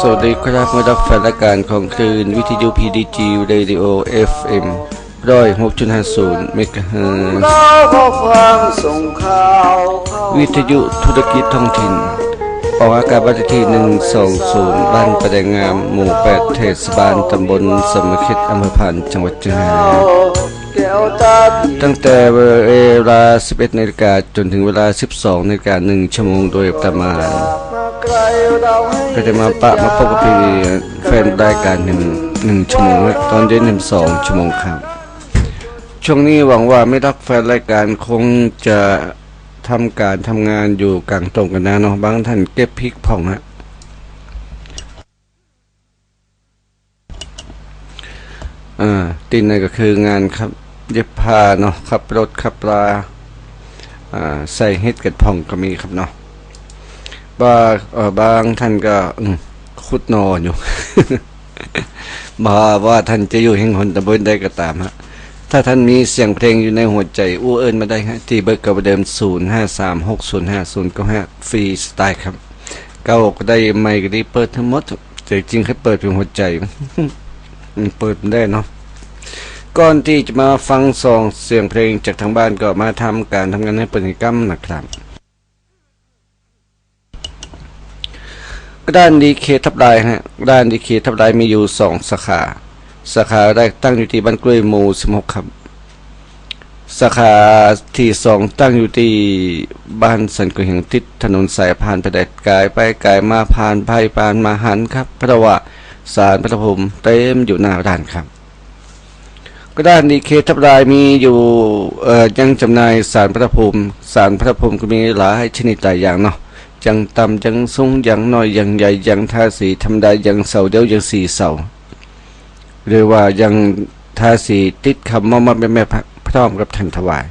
สวัสดีครับมารับแฟนรายการของคลื่นวิทยุ PDG Radio FM ร้อยหกจุดห้าศูนย์เมกะเฮิร์วิทยุธุรกิจท้องถิ่น ออกอากาศวันที่หนึ่งสองศูนย์บ้านประแดงงาม หมู่แปดเทศบาลตำบลสมคิดอำเภอผ่านจังหวัดเชียงรายตั้งแต่เวลา 11นาฬิกาจนถึงเวลา 12นาฬิกาหนึ่งชั่วโมงโดยประมาณ ก็จะมาปะมาพบกับพี่แฟนรายการหนึ่งหนึ่งชั่วโมงตอนเย็นหนึ่งสองชั่วโมงครับ ช่วงนี้หวังว่าไม่รักแฟนรายการคงจะทำการทำงานอยู่กลางตรงกันนะเนาะบางท่านเก็บพริกผ่องฮะอ่าตินนั่นก็คืองานครับ เย็บผ้าเนาะขับรถขับลาอ่าใส่เฮ็ดกัดผ่องก็มีครับเนาะ บางเออบางท่านก็คุดนอนอยู่บาว่าท่านจะอยู่แห่งหนตำบลใดก็ตามฮะ ถ้าท่านมีเสียงเพลงอยู่ในหัวใจ อู้เอิญมาได้ฮะ ที่เบอร์เก่าเดิม 0 5 3 6 0 5 0 9 5 ฟรีสไตล์ครับ เก้าก็ได้ไม่ก็ได้เปิดทั้งหมดแต่จริงให้เปิดเป็นหัวใจ เปิดได้เนาะก่อนที่จะมาฟังซองเสียงเพลงจากทางบ้านก็มาทำการทำงานให้เป็นกรรมนะครับ ด้านดีเคทับลายฮะด้านดีเคทับลายมีอยู่สองสาขา สาขาแรกตั้งอยู่ที่บ้านกล้วยหมู่สิบหกครับสาขาที่สองตั้งอยู่ที่บ้านสันกุยแห่งติดถนนสายผ่านไปแดดกายไปกายมาผ่านไปผ่านมาหันครับ พระว่าสารพระภูมิเต็มอยู่หน้าด้านครับ ก็ด้านดีเคทับลายมีอยู่ยังจำหน่ายสารพระภูมิสารพระภูมิก็มีหลายชนิดหลายอย่างเนาะ ยังต่ำยังสูงยังน้อยยังใหญ่ยังทาสีธรรมดายังเสาเดียวยังสี่เสาหรือว่ายังทาสีติดคำมามาแม่แม่พร้อมกับทันถวาย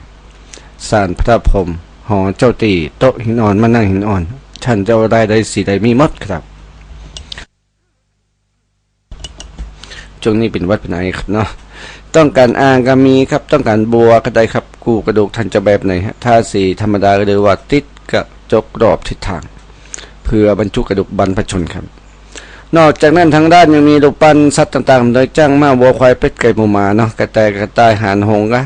สารพระพรมหอเจ้าตีโต๊ะหินอ่อนมานั่งหินอ่อนท่านเจ้าได้ได้สีใดมีมดครับช่วงนี้เป็นวัดเป็นไหนครับเนาะต้องการอ่างก็มีครับต้องการบัวก็ได้ครับ กูกระดูกท่านจะแบบไหนฮะทาสีธรรมดาหรือว่าติดกระ จกรอบทิศทาง เพื่อบรรจุกระดูกบรรพชนครับ นอกจากนั้นทางด้านยังมีรูปปั้นสัตว์ต่างๆ โดยจ้างมาวัวควายเป็ดไก่หมูหมาเนาะกระแตกระต่ายหานหงส์กะ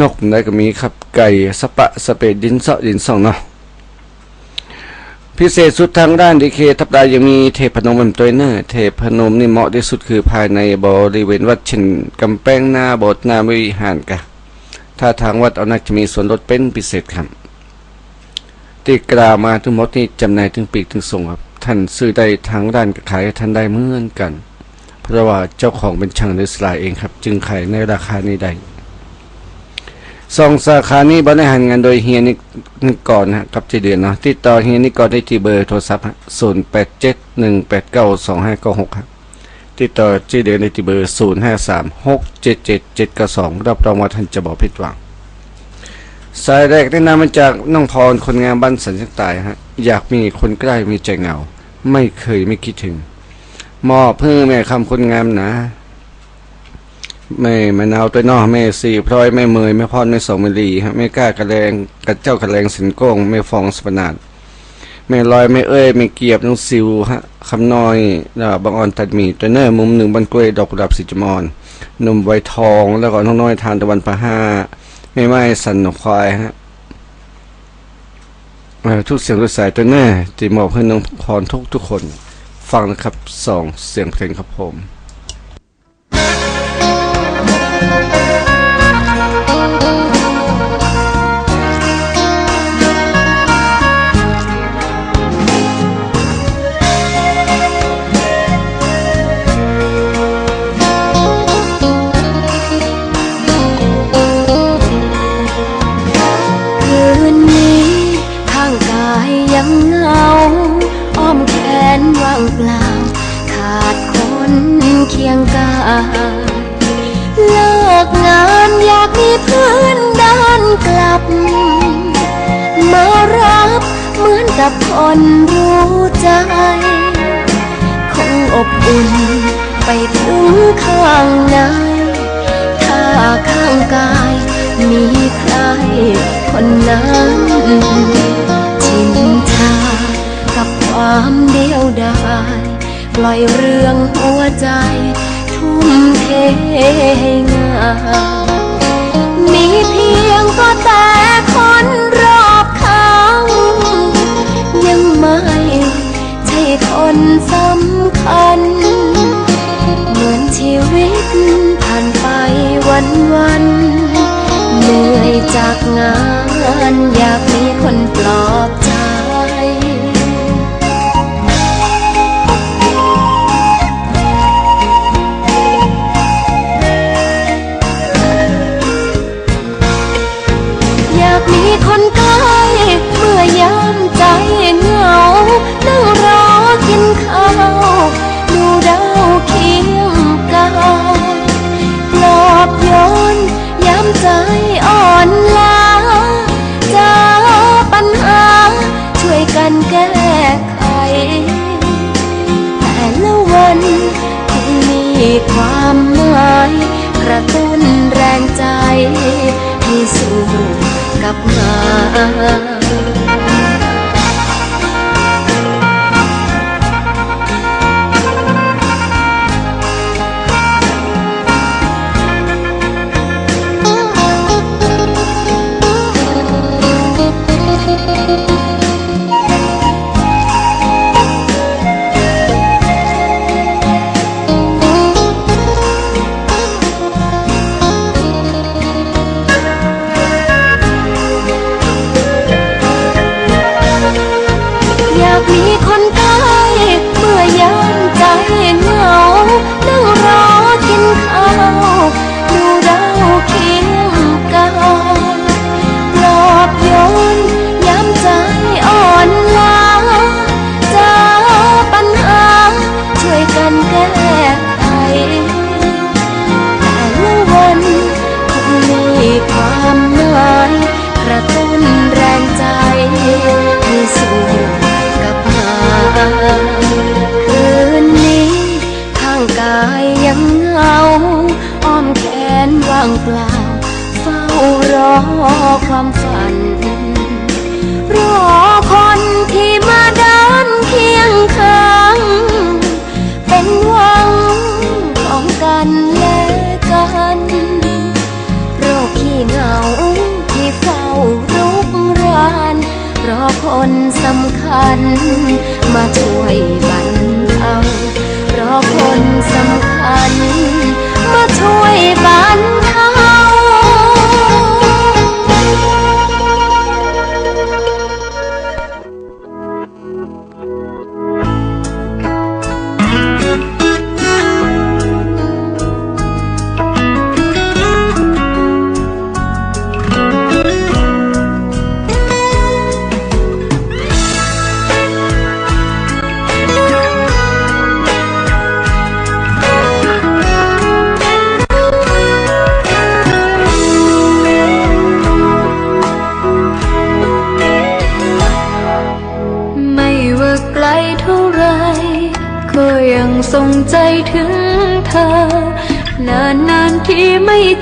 นกได้ก็มีครับไก่สปะสเปดดินเสาะดินสองเนาะพิเศษสุดทางด้านดีเคทับดายังมีเทพนมเป็นตัวเนอร์เทพนมนี่เหมาะที่สุดคือภายในบริเวณวัดเช่นกำแพงหน้าโบสถ์หน้าวิหารกะ ถ้าทางวัดเอานักจะมีส่วนลดเป็นพิเศษครับ ที่กล่าวมาทั้งหมดนี่จำหน่ายถึงปีกถึงส่งครับ ท่านซื้อได้ทางด้านขายท่านได้เหมือนกัน เพราะว่าเจ้าของเป็นช่างในสลายเองครับ จึงขายในราคานี้ได้สองสาขานี้บริหารงานโดยเฮียนินก่อนนะกับเจเดือนเนาะติดต่อเฮียนิก่อนได้ที่เบอร์โทรศัพท์ศูนย์แปดเจ็ดหนึ่งแปดเก้าสองห้าเก้าหกครับ ติดต่อเจเดือนได้ที่เบอร์ศูนย์ห้าสามหกเจ็ดเจ็ดเจ็ดก้าสองรับรองว่าท่านจะบอกผิดหวัง สายแรกได้นำมาจากน้องพรคนงามบ้านสันสังตายฮะอยากมีคนใกล้มีใจเหงา ไม่เคยไม่คิดถึง มอบเพื่อแม่คำคนงามนะแม่มะนาวตัวนอกแม่สี่พลอยแม่เมยแม่พรแม่สองมลีฮะแม่กล้ากระแรงกระเจ้ากระแรงสินโก้งแม่ฟองสปนาด แม่ลอยแม่เอ้ยแม่เกียบน้องซิวฮะคำน้อยแล้วบางอ่อนตัดมีตัวเนอร์มุมหนึ่งบันกล้วยดอกกุหลาบสีจมอนหนุ่มไวทอง แล้วก็น้องน้อยทานตะวันพะห้าไม่ไม่สันหนควายฮะทุกเสียงทุกสายตัวแน่จีมอบให้น้องพรทุกทุกคนฟังนะครับสองเสียงเพลงครับผมคื คนรู้ใจ คงอบอุ่นไปถึงข้างใน ถ้าข้างกายมีใครคนนั้นจินชากับความเดียวดายปล่อยเรื่องหัวใจ ทุ่มเทงานมีเพียงก็แต่ ความหมายกระตุ้นแรงใจ ให้สู้กับงาน เปล่า เฝ้ารอความฝัน รอคนที่มาเดินเคียงข้าง เป็นหวังของกันและกัน โรคขี้เหงาที่เฝ้ารุกราน รอคนสำคัญ มาช่วยบรรเทารอคนสำคัญ มาช่วยบ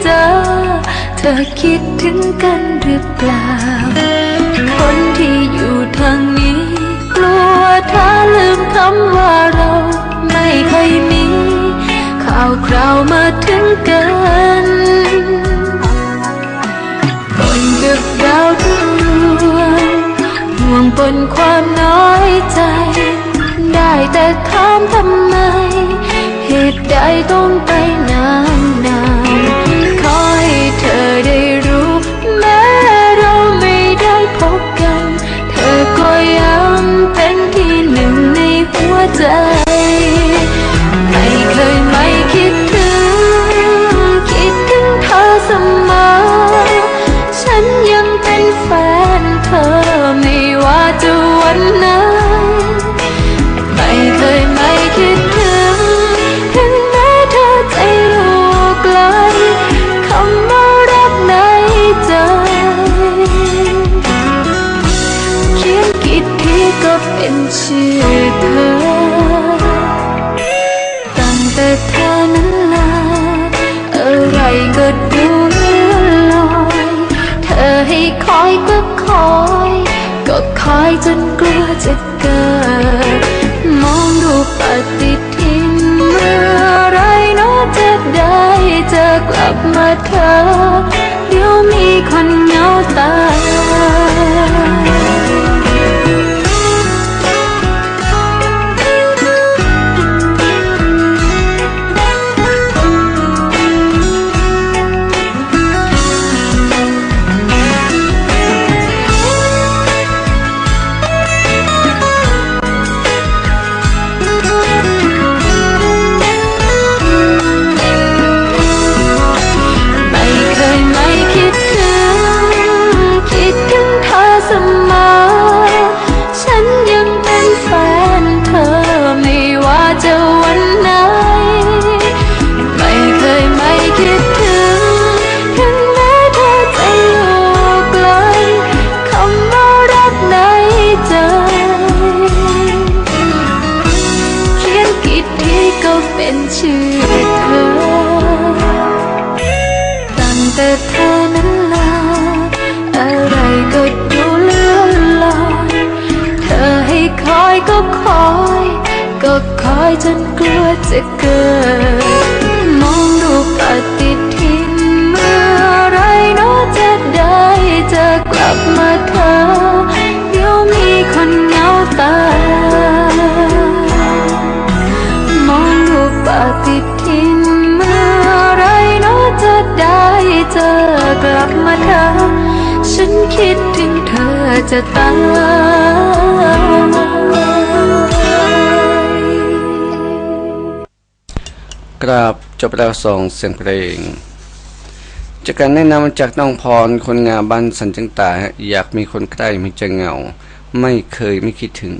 เจอ เธอคิดถึงกันหรือเปล่า คนที่อยู่ทางนี้ กลัวเธอลืมคำว่าเราไม่เคยมี ข่าวคราวมาถึงกันบนกับดาวดวงห่วงบนความน้อยใจ ได้แต่ถามทำไม เหตุใดต้องไปนาน จะเกิด มองดูปฏิทินเมื่อไรนาะจะได้เจอกลับมาเธอ เดี๋ยวมีคนเหงาตาย ตายกราบจบแล้วสองเสียงเพลง จากการแนะนำจากน้องพรคนงามบ้านสันจังตาอยากมีคนใกล้ไม่จะเหงา ไม่เคยไม่คิดถึง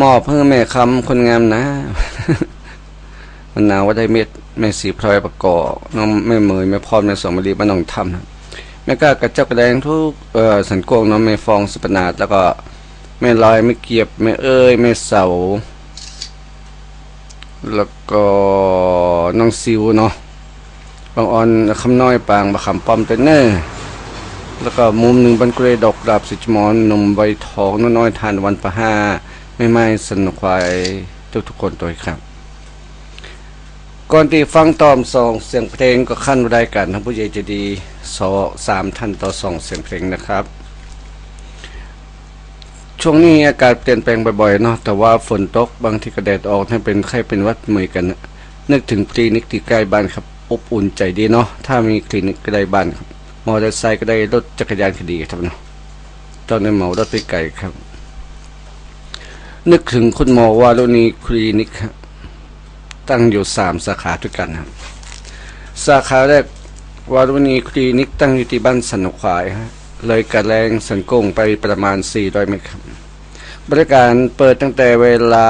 มอบเพื่อแม่คำคนงามนะมันนาวว่าได้เม็ดแม่สีพลอยประกอบน้องแม่เมยแม่พรแม่สองมะลีบ้านน้องทำนะ แม่กล้ากระเจ้ากระแดงทุกเอ่อสันโกวงน้องแม่ฟองสุปนาดแล้วก็แม่ลอยแม่เกียบแม่เอ้ยแม่เสา แล้วก็น้องซิวเนาะบางออนคำน้อยปางบะคำป้อมเตนเนอร์แล้วก็มุมหนึ่งบันเกรดอกดาบสิจมอนนมใบทองน้อยๆทานวันประห้าไม่ไม่สนุกควายทุกทุกคนตัวครับ ก่อนที่ฟังตอมสองเสียงเพลงก็ขั้นรายการทั้งผู้ใหญ่จะดีสอสามท่านต่อสองเสียงเพลงนะครับ ช่วงนี้อากาศเปลี่ยนแปลงบ่อยๆเนาะแต่ว่าฝนตกบางทีก็แดดออกให้เป็นไข้เป็นวัดเหมือนกันนะนึกถึงคลินิกที่ใกล้บ้านครับอบอุ่นใจดีเนาะถ้ามีคลินิกใกล้บ้านครับมอเตอร์ไซค์ก็ได้รถจักรยานก็ดีครับเนาะตอนนี้เหมารถไปไกลครับ นึกถึงคุณหมอวารุณีคลินิกครับ ตั้งอยู่สามสาขาด้วยกันครับสาขาแรกวารุณีคลินิกตั้งอยู่ที่บ้านสันนควายฮะเลยกระแรงสันกงไปประมาณ 400เมตรครับบริการเปิดตั้งแต่เวลา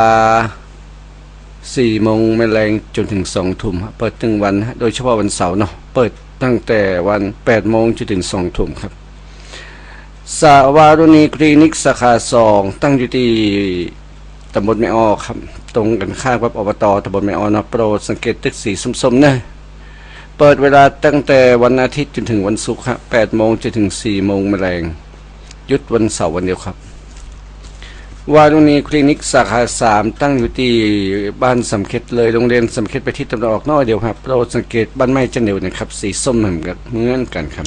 4โมงแมลงจนถึง2ทุ่มเปิดถึงวัน โดยเฉพาะวันเสาร์เนาะเปิดตั้งแต่วัน8โมงจนถึง2ทุ่มครับสาวารุณีคลินิกสาขา2ตั้งอยู่ที่ ตำบลแม่ออครับ ตรงกันข้ามกับอบตตำบลแม่ออนะโปรดสังเกตตึกสีส้มๆนะเปิดเวลาตั้งแต่วันอาทิตย์จนถึงวันศุกร์ครับ8โมงจนถึง4โมงแมลงหยุดวันเสาร์วันเดียวครับวารุณีคลินิกสาขาสามตั้งอยู่ที่บ้านสำเค็ดเลยโรงเรียนสำเค็ดไปที่ตะวันออกน้อยเดียวครับโปรดสังเกตบ้านไม้จันเดียวนะครับ สีส้มเหมือนกันเหมือนกันครับ